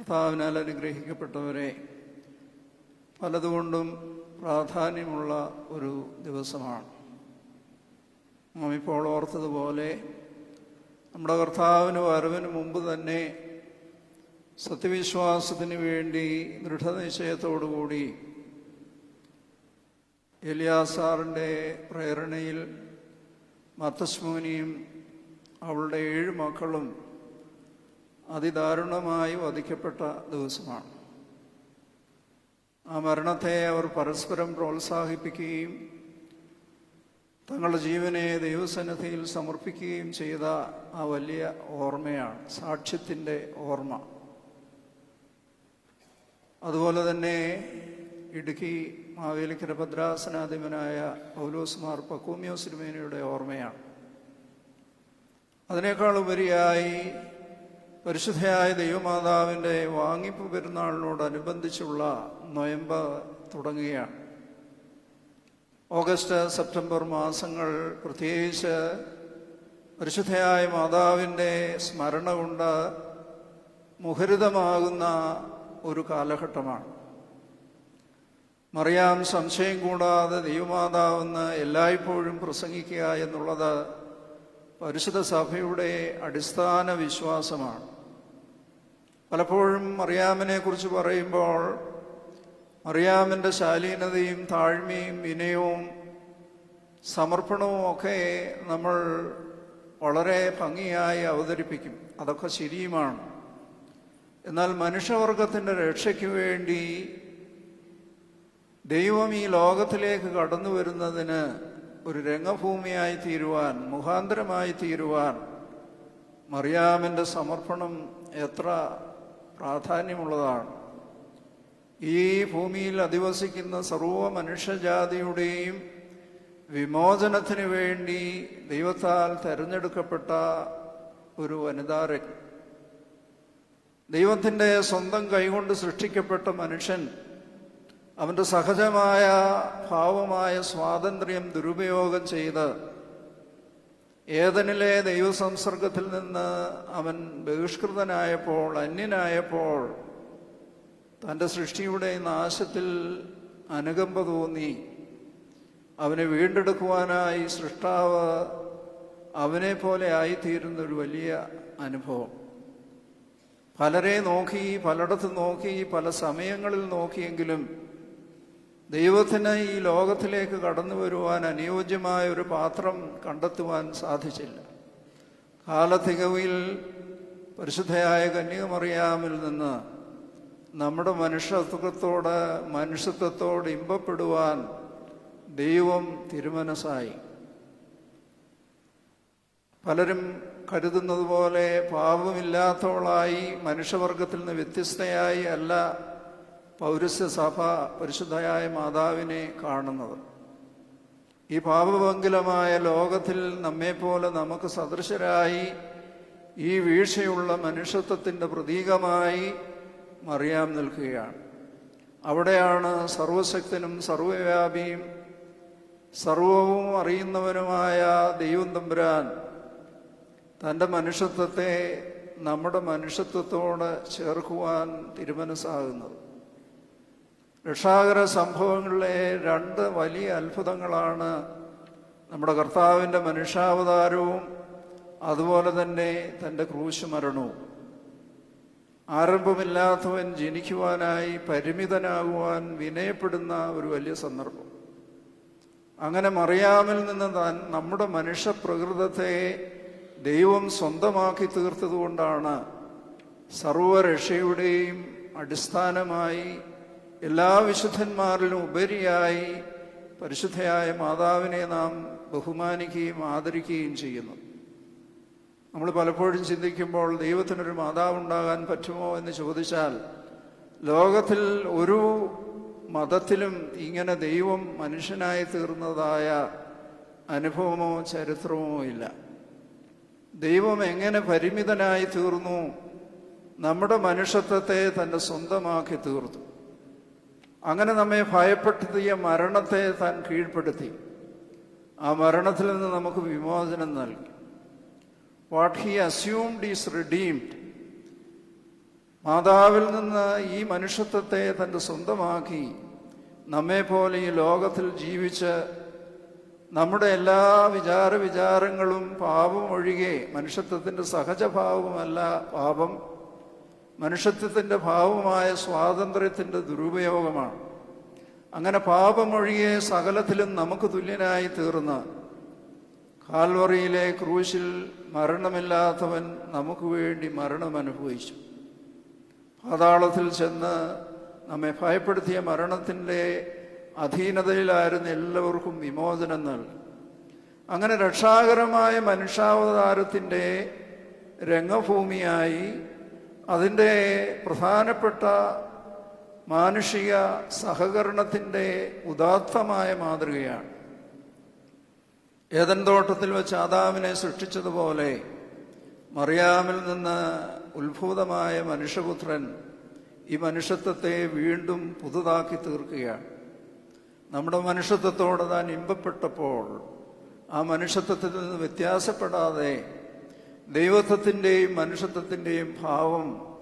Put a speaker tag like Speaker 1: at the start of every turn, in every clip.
Speaker 1: കർത്താവിനാൽ അനുഗ്രഹിക്കപ്പെട്ടവരെ പലതുകൊണ്ടും പ്രാധാന്യമുള്ള ഒരു ദിവസമാണ്. നാം ഇപ്പോൾ ഓർത്തതുപോലെ നമ്മുടെ കർത്താവിന് വരവിന് മുമ്പ് തന്നെ സത്യവിശ്വാസത്തിന് വേണ്ടി ദൃഢനിശ്ചയത്തോടുകൂടി എലിയാസാറിന്റെ പ്രേരണയിൽ മത്തസ്മോനിയും അവളുടെ ഏഴ് മക്കളും അതിദാരുണമായി വധിക്കപ്പെട്ട ദിവസമാണ്. ആ മരണത്തെ അവർ പരസ്പരം പ്രോത്സാഹിപ്പിക്കുകയും തങ്ങളുടെ ജീവനെ ദൈവസന്നിധിയിൽ സമർപ്പിക്കുകയും ചെയ്ത ആ വലിയ ഓർമ്മയാണ് സാക്ഷ്യത്തിന്റെ ഓർമ്മ. അതുപോലെ തന്നെ ഇടുക്കി മാവേലിക്കര ഭദ്രാസനാധിപനായ പൗലോസ് മാർ പക്കൂമ്യോ സിനിമേനയുടെ ഓർമ്മയാണ്. അതിനേക്കാൾ ഉപരിയായി പരിശുദ്ധയായ ദൈവമാതാവിന്റെ വാങ്ങിപ്പ് പെരുന്നാളിനോടനുബന്ധിച്ചുള്ള നൊയമ്പ് തുടങ്ങുകയാണ്. ഓഗസ്റ്റ് സെപ്റ്റംബർ മാസങ്ങൾ പ്രത്യേകിച്ച് പരിശുദ്ധയായ മാതാവിന്റെ സ്മരണ കൊണ്ട് മുഹരിതമാകുന്ന ഒരു കാലഘട്ടമാണ്. മറിയാം സംശയം കൂടാതെ ദൈവമാതാവെന്ന് എല്ലായ്പ്പോഴും പ്രസംഗിക്കുക എന്നുള്ളത് പരിശുദ്ധ സഭയുടെ അടിസ്ഥാന വിശ്വാസമാണ്. പലപ്പോഴും മറിയാമിനെ കുറിച്ച് പറയുമ്പോൾ മറിയാമിന്റെ ശാലീനതയും താഴ്മയും വിനയവും സമർപ്പണവും ഒക്കെ നമ്മൾ വളരെ ഭംഗിയായി അവതരിപ്പിക്കും. അതൊക്കെ ശരിയുമാണ്. എന്നാൽ മനുഷ്യവർഗത്തിന്റെ രക്ഷയ്ക്ക് വേണ്ടി ദൈവം ഈ ലോകത്തിലേക്ക് കടന്നു വരുന്നതിന് ഒരു രംഗഭൂമിയായി തീരുവാൻ മുഖാന്തരമായി തീരുവാൻ മറിയാമിന്റെ സമർപ്പണം എത്ര പ്രാധാന്യമുള്ളതാണ്. ഈ ഭൂമിയിൽ അധിവസിക്കുന്ന സർവ മനുഷ്യജാതിയുടെയും വിമോചനത്തിന് വേണ്ടി ദൈവത്താൽ തെരഞ്ഞെടുക്കപ്പെട്ട ഒരു വനിതാരജ്ഞ ദൈവത്തിന്റെ സ്വന്തം കൈകൊണ്ട് സൃഷ്ടിക്കപ്പെട്ട മനുഷ്യൻ അവന്റെ സഹജമായ ഭാവമായ സ്വാതന്ത്ര്യം ദുരുപയോഗം ചെയ്ത് ഏതനിലെ ദൈവസംസർഗത്തിൽ നിന്ന് അവൻ ബഹിഷ്കൃതനായപ്പോൾ അന്യനായപ്പോൾ തന്റെ സൃഷ്ടിയുടെ നാശത്തിൽ അനുകമ്പ തോന്നി. അവനെ വീണ്ടെടുക്കുവാനായി സൃഷ്ടാവ് അവനെ പോലെ ആയിത്തീരുന്ന ഒരു വലിയ അനുഭവം. പലരെ നോക്കി പലയിടത്ത് നോക്കി പല സമയങ്ങളിൽ നോക്കിയെങ്കിലും ദൈവത്തിന് ഈ ലോകത്തിലേക്ക് കടന്നു വരുവാൻ അനുയോജ്യമായ ഒരു പാത്രം കണ്ടെത്തുവാൻ സാധിച്ചില്ല. കാലത്തികവിൽ പരിശുദ്ധയായ കന്യകമറിയാമിൽ നിന്ന് നമ്മുടെ മനുഷ്യത്വത്തോട് മനുഷ്യത്വത്തോട് ഇമ്പപ്പെടുവാൻ ദൈവം തിരുമനസായി പലരും കരുതുന്നത് പോലെ പാപമില്ലാത്തവളായി മനുഷ്യവർഗത്തിൽ നിന്ന് വ്യത്യസ്തയായി അല്ല. പൗരസ്യ സഭ പരിശുദ്ധയായ മാതാവിനെ കാണുന്നത്. ഈ പാപമംഗലമായ ലോകത്തിൽ നമ്മെപ്പോലെ നമുക്ക് സദൃശരായി ഈ വീഴ്ചയുള്ള മനുഷ്യത്വത്തിന്റെ പ്രതീകമായി മറിയാം നിൽക്കുകയാണ്. അവിടെയാണ് സർവശക്തനും സർവവ്യാപിയും സർവവും അറിയുന്നവനുമായ ദൈവം തമ്പുരാൻ തന്റെ മനുഷ്യത്വത്തെ നമ്മുടെ മനുഷ്യത്വത്തോട് ചേർക്കുവാൻ തിരുമനസ്സാകുന്നത്. രക്ഷാകര സംഭവങ്ങളിലെ രണ്ട് വലിയ അത്ഭുതങ്ങളാണ് നമ്മുടെ കർത്താവിന്റെ മനുഷ്യാവതാരവും അതുപോലെ തന്നെ തന്റെ ക്രൂശ് മരണവും ആരംഭമില്ലാത്തവൻ ജനിക്കുവാനായി പരിമിതനാകുവാൻ വിനയപ്പെടുന്ന ഒരു വലിയ സന്ദർഭം. അങ്ങനെ മറിയാമിൽ നിന്ന് താൻ നമ്മുടെ മനുഷ്യപ്രകൃതത്തെ ദൈവം സ്വന്തമാക്കി തീർത്തതുകൊണ്ടാണ് സർവരക്ഷയുടെയും അടിസ്ഥാനമായി എല്ലാ വിശുദ്ധന്മാരിലും ഉപരിയായി പരിശുദ്ധയായ മാതാവിനെ നാം ബഹുമാനിക്കുകയും ആദരിക്കുകയും ചെയ്യുന്നു. നമ്മൾ പലപ്പോഴും ചിന്തിക്കുമ്പോൾ ദൈവത്തിനൊരു മാതാവുണ്ടാകാൻ പറ്റുമോ എന്ന് ചോദിച്ചാൽ ലോകത്തിൽ ഒരു മതത്തിലും ഇങ്ങനെ ദൈവം മനുഷ്യനായി തീർന്നതായ അനുഭവമോ ചരിത്രമോ ഇല്ല. ദൈവം എങ്ങനെ പരിമിതനായി തീർന്നു? നമ്മുടെ മനുഷ്യത്വത്തെ തന്നെ സ്വന്തമാക്കി തീർത്തു. അങ്ങനെ നമ്മെ ഭയപ്പെടുത്തിയ മരണത്തെ താൻ കീഴ്പ്പെടുത്തി. ആ മരണത്തിൽ നിന്ന് നമുക്ക് വിമോചനം നൽകി. What he assumed is redeemed മാതാവിൽ നിന്ന് ഈ മനുഷ്യത്വത്തെ തന്റെ സ്വന്തമാക്കി നമ്മെ പോലെ ഈ ലോകത്തിൽ ജീവിച്ച് നമ്മുടെ എല്ലാ വിചാര വിചാരങ്ങളും പാപം ഒഴികെ മനുഷ്യത്വത്തിന്റെ സഹജഭാവമല്ല പാപം മനുഷ്യത്വത്തിന്റെ ഭാവമായ സ്വാതന്ത്ര്യത്തിന്റെ ദുരുപയോഗമാണ്. അങ്ങനെ പാപമൊഴിയെ സകലത്തിലും നമുക്ക് തുല്യനായി തീർന്ന കാൽവറിയിലെ ക്രൂശിൽ മരണമില്ലാത്തവൻ നമുക്ക് വേണ്ടി മരണം അനുഭവിച്ചു. പാതാളത്തിൽ ചെന്ന് നമ്മെ ഭയപ്പെടുത്തിയ മരണത്തിന്റെ അധീനതയിലായിരുന്ന എല്ലാവർക്കും വിമോചനം നൽകി. അങ്ങനെ രക്ഷാകരമായ മനുഷ്യാവതാരത്തിന്റെ രംഗഭൂമിയായി അതിന്റെ പ്രധാനപ്പെട്ട മാനുഷിക സഹകരണത്തിന്റെ ഉദാത്തമായ മാതൃകയാണ്. ഏതൻ തോട്ടത്തിൽ വെച്ച് ആദാമിനെ സൃഷ്ടിച്ചതുപോലെ മറിയാമിൽ നിന്ന് ഉത്ഭൂതമായ മനുഷ്യപുത്രൻ ഈ മനുഷ്യത്വത്തെ വീണ്ടും പുതുതാക്കി തീർക്കുകയാണ്. നമ്മുടെ മനുഷ്യത്വത്തോട് താൻ ഇമ്പപ്പെട്ടപ്പോൾ ആ മനുഷ്യത്വത്തിൽ നിന്ന് വ്യത്യാസപ്പെടാതെ ദൈവത്വത്തിന്റെയും മനുഷ്യത്വത്തിന്റെയും ഭാവം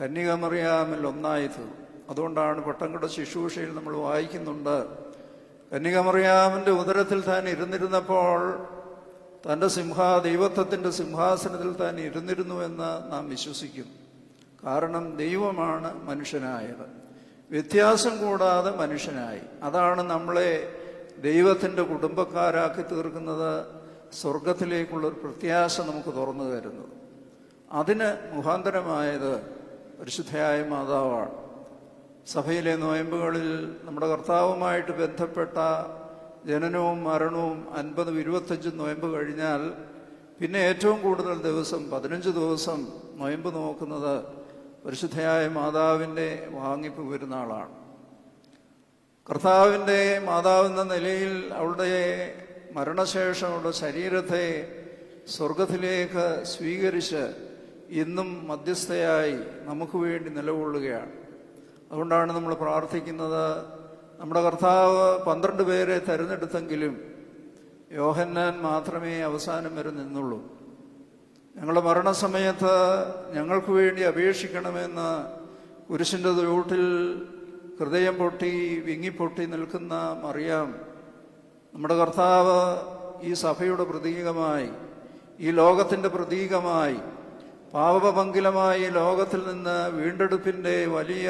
Speaker 1: കന്യകമറിയാമിൽ ഒന്നായി തീർന്നു അതുകൊണ്ടാണ് പട്ടംകുട ശുശ്രൂഷയിൽ നമ്മൾ വായിക്കുന്നുണ്ട് കന്യകമറിയാമിന്റെ ഉദരത്തിൽ താൻ ഇരുന്നിരുന്നപ്പോൾ തന്റെ സിംഹാ ദൈവത്വത്തിന്റെ സിംഹാസനത്തിൽ താൻ ഇരുന്നിരുന്നു എന്ന് നാം വിശ്വസിക്കും. കാരണം ദൈവമാണ് മനുഷ്യനായത്. വ്യത്യാസം കൂടാതെ മനുഷ്യനായി. അതാണ് നമ്മളെ ദൈവത്തിന്റെ കുടുംബക്കാരാക്കി തീർക്കുന്നത് സ്വർഗത്തിലേക്കുള്ള ഒരു പ്രത്യാശ നമുക്ക് തുറന്നു തരുന്നത്. അതിന് മുഖാന്തരമായത് പരിശുദ്ധയായ മാതാവാണ്. സഭയിലെ നോയമ്പുകളിൽ നമ്മുടെ കർത്താവുമായിട്ട് ബന്ധപ്പെട്ട ജനനവും മരണവും അൻപതും ഇരുപത്തഞ്ചും നോയമ്പ് കഴിഞ്ഞാൽ പിന്നെ ഏറ്റവും കൂടുതൽ ദിവസം പതിനഞ്ച് ദിവസം നോയമ്പ് നോക്കുന്നത് പരിശുദ്ധയായ മാതാവിന്റെ വാങ്ങിപ്പ് പെരുന്നാളാണ് കർത്താവിന്റെ മാതാവെന്ന നിലയിൽ അവളുടെ മരണശേഷം അവളുടെ ശരീരത്തെ സ്വർഗത്തിലേക്ക് സ്വീകരിച്ച് ഇന്നും മധ്യസ്ഥയായി നമുക്ക് വേണ്ടി നിലകൊള്ളുകയാണ്. അതുകൊണ്ടാണ് നമ്മൾ പ്രാർത്ഥിക്കുന്നത് നമ്മുടെ കർത്താവ് പന്ത്രണ്ട് പേരെ തെരഞ്ഞെടുത്തെങ്കിലും യോഹന്നാൻ മാത്രമേ അവസാനം വരെ നിന്നുള്ളൂ. ഞങ്ങളുടെ മരണസമയത്ത് ഞങ്ങൾക്ക് വേണ്ടി അപേക്ഷിക്കണമെന്ന് കുരിശിന്റെ ചൂട്ടിൽ ഹൃദയം പൊട്ടി വിങ്ങിപ്പൊട്ടി നിൽക്കുന്ന മറിയാം നമ്മുടെ കർത്താവ് ഈ സഭയുടെ പ്രതീകമായി ഈ ലോകത്തിന്റെ പ്രതീകമായി പാപപങ്കിലമായി ലോകത്തിൽ നിന്ന് വീണ്ടെടുപ്പിന്റെ വലിയ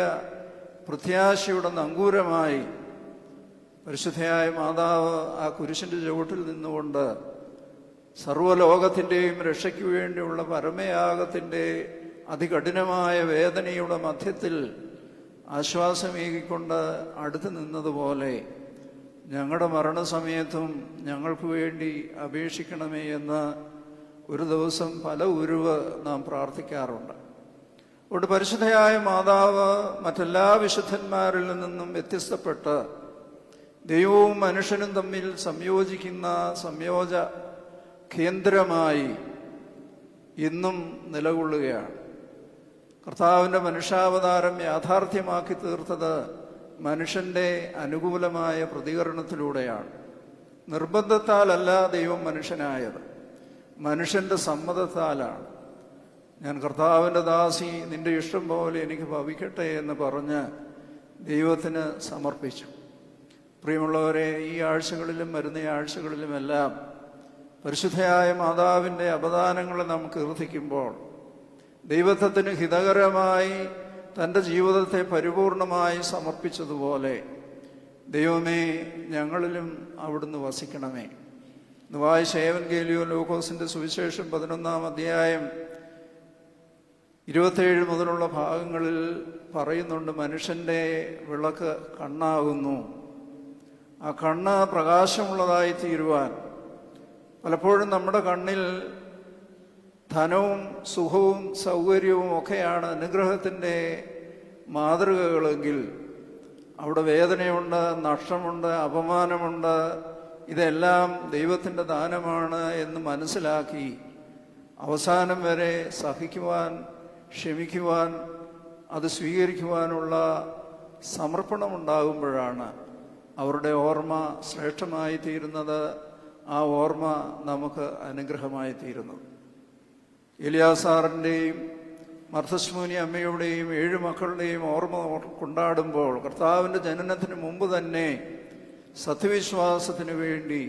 Speaker 1: പ്രത്യാശയുടെ നങ്കൂരമായി പരിശുദ്ധയായ മാതാവ് ആ കുരിശിന്റെ ചുവട്ടിൽ നിന്നുകൊണ്ട് സർവലോകത്തിന്റെയും രക്ഷയ്ക്ക് വേണ്ടിയുള്ള പരമയാഗത്തിന്റെ അതികഠിനമായ വേദനയുടെ മധ്യത്തിൽ ആശ്വാസമേകിക്കൊണ്ട് അടുത്ത് നിന്നതുപോലെ ഞങ്ങളുടെ മരണസമയത്തും ഞങ്ങൾക്ക് വേണ്ടി അപേക്ഷിക്കണമേ എന്ന് ഒരു ദിവസം പല ഉരുവ് നാം പ്രാർത്ഥിക്കാറുണ്ട്. അതുകൊണ്ട് പരിശുദ്ധയായ മാതാവ് മറ്റെല്ലാ വിശുദ്ധന്മാരിൽ നിന്നും വ്യത്യസ്തപ്പെട്ട് ദൈവവും മനുഷ്യനും തമ്മിൽ സംയോജിക്കുന്ന സംയോജ കേന്ദ്രമായി ഇന്നും നിലകൊള്ളുകയാണ്. കർത്താവിന്റെ മനുഷ്യാവതാരം യാഥാർത്ഥ്യമാക്കി തീർത്തത് മനുഷ്യന്റെ അനുകൂലമായ പ്രതികരണത്തിലൂടെയാണ്. നിർബന്ധത്താലല്ല ദൈവം മനുഷ്യനായത്. മനുഷ്യന്റെ സമ്മതത്താലാണ്. ഞാൻ കർത്താവിന്റെ ദാസി നിന്റെ ഇഷ്ടം പോലെ എനിക്ക് ഭവിക്കട്ടെ എന്ന് പറഞ്ഞ് ദൈവത്തിന് സമർപ്പിച്ചു. പ്രിയമുള്ളവരെ ഈ ആഴ്ചകളിലും വരുന്ന ആഴ്ചകളിലുമെല്ലാം പരിശുദ്ധയായ മാതാവിന്റെ അപദാനങ്ങളെ നാം കീർത്തിക്കുമ്പോൾ ദൈവത്വത്തിന് ഹിതകരമായി തന്റെ ജീവിതത്തെ പരിപൂർണമായി സമർപ്പിച്ചതുപോലെ ദൈവമേ ഞങ്ങളിലും അവിടുന്ന് വസിക്കണമേ. നിവായ ശേവൻ ഗേലിയോ ലോകോസിന്റെ സുവിശേഷം പതിനൊന്നാം അധ്യായം ഇരുപത്തേഴ് മുതലുള്ള ഭാഗങ്ങളിൽ പറയുന്നുണ്ട് മനുഷ്യന്റെ വിളക്ക് കണ്ണാകുന്നു. ആ കണ്ണ് പ്രകാശമുള്ളതായി തീരുവാൻ പലപ്പോഴും നമ്മുടെ കണ്ണിൽ ധനവും സുഖവും സൗകര്യവും ഒക്കെയാണ് അനുഗ്രഹത്തിന്റെ മാതൃകകളെങ്കിൽ അവിടെ വേദനയുണ്ട് നഷ്ടമുണ്ട് അപമാനമുണ്ട് ഇതെല്ലാം ദൈവത്തിന്റെ ദാനമാണ് എന്ന് മനസ്സിലാക്കി അവസാനം വരെ സഹിക്കുവാൻ ക്ഷമിക്കുവാൻ അത് സ്വീകരിക്കുവാനുള്ള സമർപ്പണമുണ്ടാകുമ്പോഴാണ് അവരുടെ ഓർമ്മ ശ്രേഷ്ഠമായി തീരുന്നത് ആ ഓർമ്മ നമുക്ക് അനുഗ്രഹമായി തീരുന്നത് എലിയാസാറിന്റെയും മർത്തസ്മൂനി അമ്മയുടെയും ഏഴ് മക്കളുടെയും ഓർമ്മ കൊണ്ടാടുമ്പോൾ കർത്താവിന്റെ ജനനത്തിന് മുമ്പ് തന്നെ സത്യവിശ്വാസത്തിന് വേണ്ടി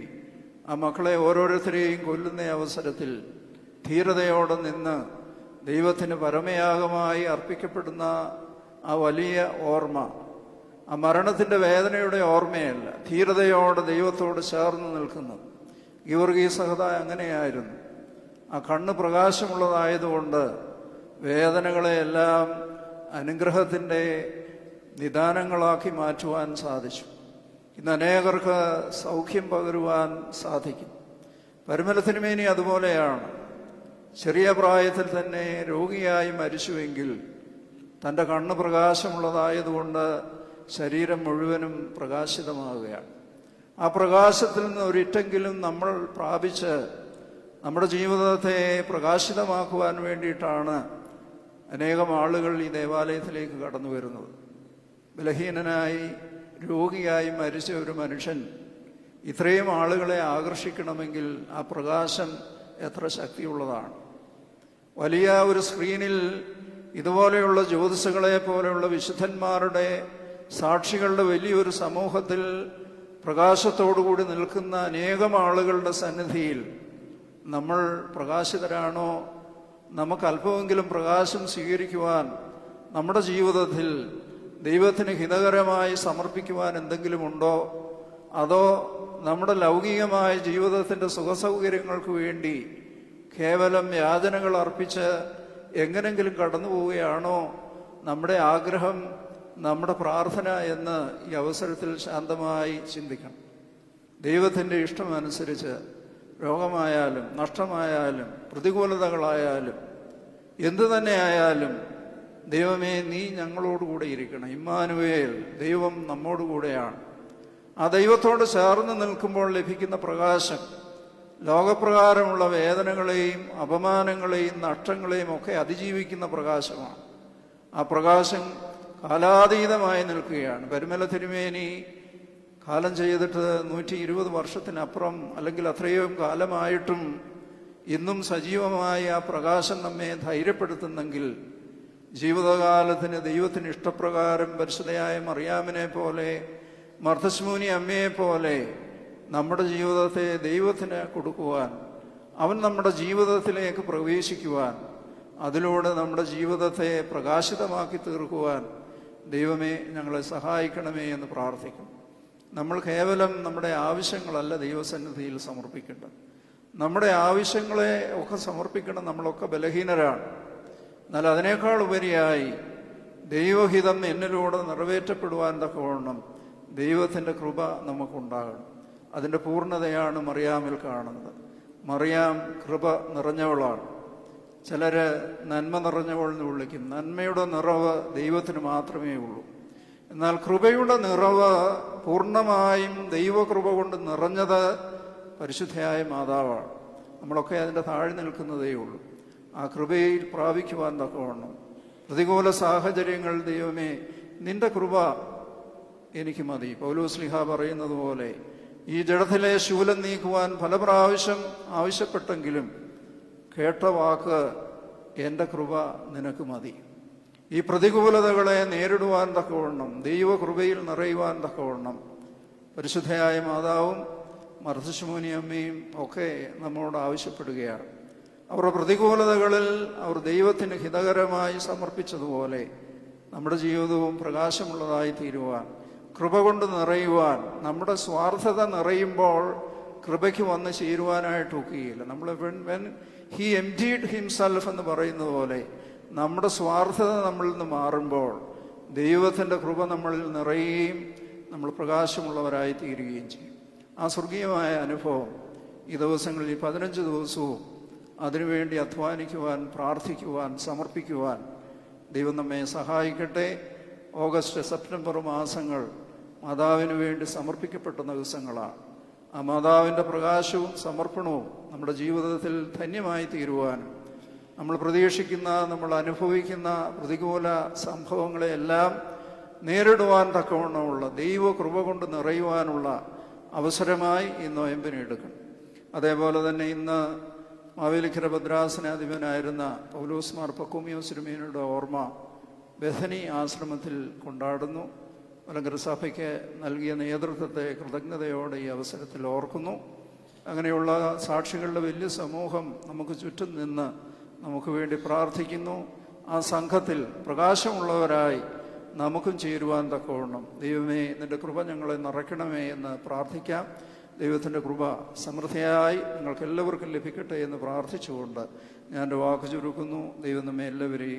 Speaker 1: ആ മക്കളെ ഓരോരുത്തരെയും കൊല്ലുന്ന അവസരത്തിൽ ധീരതയോടെ നിന്ന് ദൈവത്തിന് പരമയാഗമായി അർപ്പിക്കപ്പെടുന്ന ആ വലിയ ഓർമ്മ ആ മരണത്തിന്റെ വേദനയുടെ ഓർമ്മയല്ല ധീരതയോടെ ദൈവത്തോട് ചേർന്ന് നിൽക്കുന്നു ഗീവർഗീ സഹത അങ്ങനെയായിരുന്നു. ആ കണ്ണ് പ്രകാശമുള്ളതായതുകൊണ്ട് വേദനകളെയെല്ലാം അനുഗ്രഹത്തിന്റെ നിദാനങ്ങളാക്കി മാറ്റുവാൻ സാധിച്ചു. ഇന്ന് അനേകർക്ക് സൗഖ്യം പകരുവാൻ സാധിക്കും. പരിമലത്തിനുമേനി അതുപോലെയാണ്. ചെറിയ പ്രായത്തിൽ തന്നെ രോഗിയായി മരിച്ചുവെങ്കിൽ തന്റെ കണ്ണ് പ്രകാശമുള്ളതായതുകൊണ്ട് ശരീരം മുഴുവനും പ്രകാശിതമാവുകയാണ് ആ പ്രകാശത്തിൽ നിന്ന് ഒരിറ്റെങ്കിലും നമ്മൾ പ്രാപിച്ച് നമ്മുടെ ജീവിതത്തെ പ്രകാശിതമാക്കുവാൻ വേണ്ടിയിട്ടാണ് അനേകം ആളുകൾ ഈ ദേവാലയത്തിലേക്ക് കടന്നു വരുന്നത്. ബലഹീനനായി രോഗിയായി മരിച്ച ഒരു മനുഷ്യൻ ഇത്രയും ആളുകളെ ആകർഷിക്കണമെങ്കിൽ ആ പ്രകാശം എത്ര ശക്തിയുള്ളതാണ്. വലിയ ഒരു സ്ക്രീനിൽ ഇതുപോലെയുള്ള ജ്യോതിസുകളെ പോലെയുള്ള വിശുദ്ധന്മാരുടെ സാക്ഷികളുടെ വലിയൊരു സമൂഹത്തിൽ പ്രകാശത്തോടുകൂടി നിൽക്കുന്ന അനേകം ആളുകളുടെ സന്നിധിയിൽ നമ്മൾ പ്രകാശിതരാണോ? നമുക്ക് അല്പമെങ്കിലും പ്രകാശം സ്വീകരിക്കുവാൻ നമ്മുടെ ജീവിതത്തിൽ ദൈവത്തിന് ഹിതകരമായി സമർപ്പിക്കുവാൻ എന്തെങ്കിലും ഉണ്ടോ? അതോ നമ്മുടെ ലൗകികമായ ജീവിതത്തിന്റെ സുഖസൗകര്യങ്ങൾക്ക് വേണ്ടി കേവലം യാചനകൾ അർപ്പിച്ച് എങ്ങനെങ്കിലും കടന്നു പോവുകയാണോ? നമ്മുടെ ആഗ്രഹം നമ്മുടെ പ്രാർത്ഥന എന്ന് ഈ അവസരത്തിൽ ശാന്തമായി ചിന്തിക്കണം. ദൈവത്തിന്റെ ഇഷ്ടമനുസരിച്ച് രോഗമായാലും നഷ്ടമായാലും പ്രതികൂലതകളായാലും എന്തു തന്നെ ആയാലും ദൈവമേ നീ ഞങ്ങളോടുകൂടെ ഇരിക്കണം. ഇമ്മാനുവേൽ ദൈവം നമ്മോടുകൂടെയാണ്. ആ ദൈവത്തോട് ചേർന്ന് നിൽക്കുമ്പോൾ ലഭിക്കുന്ന പ്രകാശം ലോകപ്രകാരമുള്ള വേദനകളെയും അപമാനങ്ങളെയും നഷ്ടങ്ങളെയും ഒക്കെ അതിജീവിക്കുന്ന പ്രകാശമാണ്. ആ പ്രകാശം കാലാതീതമായി നിൽക്കുകയാണ്. പരിമല തിരുമേനി കാലം ചെയ്തിട്ട് നൂറ്റി ഇരുപത് വർഷത്തിനപ്പുറം അല്ലെങ്കിൽ അത്രയും കാലമായിട്ടും ഇന്നും സജീവമായ ആ പ്രകാശം നമ്മെ ധൈര്യപ്പെടുത്തുന്നെങ്കിൽ ജീവിതകാലത്തിന് ദൈവത്തിന് ഇഷ്ടപ്രകാരം പരിശുദ്ധയായ മറിയാമിനെ പോലെ മർദ്ദസ്മൂനി അമ്മയെ പോലെ നമ്മുടെ ജീവിതത്തെ ദൈവത്തിന് കൊടുക്കുവാൻ അവൻ നമ്മുടെ ജീവിതത്തിലേക്ക് പ്രവേശിക്കുവാൻ അതിലൂടെ നമ്മുടെ ജീവിതത്തെ പ്രകാശിതമാക്കി തീർക്കുവാൻ ദൈവമേ ഞങ്ങളെ സഹായിക്കണമേ എന്ന് പ്രാർത്ഥിക്കും നമ്മൾ കേവലം നമ്മുടെ ആവശ്യങ്ങളല്ല ദൈവസന്നിധിയിൽ സമർപ്പിക്കേണ്ടത്. നമ്മുടെ ആവശ്യങ്ങളെ ഒക്കെ സമർപ്പിക്കണം നമ്മളൊക്കെ ബലഹീനരാണ്. എന്നാൽ അതിനേക്കാൾ ഉപരിയായി ദൈവഹിതം എന്നിലൂടെ നിറവേറ്റപ്പെടുവാൻ തക്കവണ്ണം ദൈവത്തിന്റെ കൃപ നമുക്കുണ്ടാകണം. അതിന്റെ പൂർണതയാണ് മറിയാമിൽ കാണുന്നത്. മറിയാം കൃപ നിറഞ്ഞവളാണ്. ചിലര് നന്മ നിറഞ്ഞവൾ എന്ന് വിളിക്കും. നന്മയുടെ നിറവ് ദൈവത്തിന് മാത്രമേ ഉള്ളൂ. എന്നാൽ കൃപയുടെ നിറവ് പൂർണമായും ദൈവകൃപ കൊണ്ട് നിറഞ്ഞത് പരിശുദ്ധയായ മാതാവാണ്. നമ്മളൊക്കെ അതിന്റെ താഴെ നിൽക്കുന്നതേ ഉള്ളൂ. ആ കൃപയിൽ പ്രാപിക്കുവാൻ തക്കവണ്ണം. പ്രതികൂല സാഹചര്യങ്ങൾ ദൈവമേ നിന്റെ കൃപ എനിക്ക് മതി. പൗലോസ്ലിഹ പറയുന്നത് പോലെ ഈ ജഡത്തിലെ ശൂലം നീക്കുവാൻ പല പ്രാവശ്യം ആവശ്യപ്പെട്ടെങ്കിലും കേട്ട വാക്ക് എന്റെ കൃപ നിനക്ക് മതി. ഈ പ്രതികൂലതകളെ നേരിടുവാൻ തക്കവണ്ണം ദൈവകൃപയിൽ നിറയുവാൻ തക്കവണ്ണം പരിശുദ്ധയായ മാതാവും മർദ്ദശുമോനി അമ്മയും ഒക്കെ നമ്മളോട് ആവശ്യപ്പെടുകയാണ്. അവരുടെ പ്രതികൂലതകളിൽ അവർ ദൈവത്തിന് ഹിതകരമായി സമർപ്പിച്ചതുപോലെ നമ്മുടെ ജീവിതവും പ്രകാശമുള്ളതായി തീരുവാൻ കൃപ കൊണ്ട് നിറയുവാൻ നമ്മുടെ സ്വാർത്ഥത നിറയുമ്പോൾ കൃപയ്ക്ക് വന്ന് ചേരുവാനായിട്ട് ഒക്കുകയില്ല നമ്മൾ വെൻ ഹി എംറ്റീഡ് ഹിംസെൽഫ് എന്ന് പറയുന്നത് പോലെ നമ്മുടെ സ്വാർത്ഥത നമ്മളിൽ നിന്ന് മാറുമ്പോൾ ദൈവത്തിന്റെ കൃപ നമ്മളിൽ നിറയുകയും നമ്മൾ പ്രകാശമുള്ളവരായി തീരുകയും ചെയ്യും. ആ സ്വർഗീയമായ അനുഭവം ഈ ദിവസങ്ങളിൽ ഈ പതിനഞ്ച് ദിവസവും അതിനുവേണ്ടി അധ്വാനിക്കുവാൻ പ്രാർത്ഥിക്കുവാൻ സമർപ്പിക്കുവാൻ ദൈവം നമ്മെ സഹായിക്കട്ടെ. ഓഗസ്റ്റ് സെപ്റ്റംബർ മാസങ്ങൾ മാതാവിന് വേണ്ടി സമർപ്പിക്കപ്പെട്ട ദിവസങ്ങളാണ്. ആ മാതാവിന്റെ പ്രകാശവും സമർപ്പണവും നമ്മുടെ ജീവിതത്തിൽ ധന്യമായി തീരുവാനും നമ്മൾ പ്രതീക്ഷിക്കുന്ന നമ്മൾ അനുഭവിക്കുന്ന പ്രതികൂല സംഭവങ്ങളെയെല്ലാം നേരിടുവാൻ തക്കവണ്ണമുള്ള ദൈവ കൃപ കൊണ്ട് നിറയുവാനുള്ള അവസരമായി ഈ നോയമ്പിനെ എടുക്കണം അതേപോലെ തന്നെ ഇന്ന് മാവേലിക്കര ഭദ്രാസനാധിപനായിരുന്ന പൗലോസ് മാർ പക്കൂമിയോസ് തിരുമേനിയുടെ ഓർമ്മ ബഥനി ആശ്രമത്തിൽ കൊണ്ടാടുന്നു. മലങ്കര സഭയ്ക്ക് നൽകിയ നേതൃത്വത്തെ കൃതജ്ഞതയോടെ ഈ അവസരത്തിൽ ഓർക്കുന്നു. അങ്ങനെയുള്ള സാക്ഷികളുടെ വലിയ സമൂഹം നമുക്ക് ചുറ്റും നിന്ന് നമുക്ക് വേണ്ടി പ്രാർത്ഥിക്കുന്നു. ആ സംഘത്തിൽ പ്രകാശമുള്ളവരായി നമുക്കും ചേരുവാൻ തക്കവണ്ണം. ദൈവമേ നിന്റെ കൃപ ഞങ്ങളെ നിറയ്ക്കണമേ എന്ന് പ്രാർത്ഥിക്കാം. ദൈവത്തിന്റെ കൃപ സമൃദ്ധിയായി നിങ്ങൾക്ക് എല്ലാവർക്കും ലഭിക്കട്ടെ എന്ന് പ്രാർത്ഥിച്ചുകൊണ്ട് ഞാൻ എന്റെ വാക്ക് ചുരുക്കുന്നു. ദൈവം നമ്മെ എല്ലാവരെയും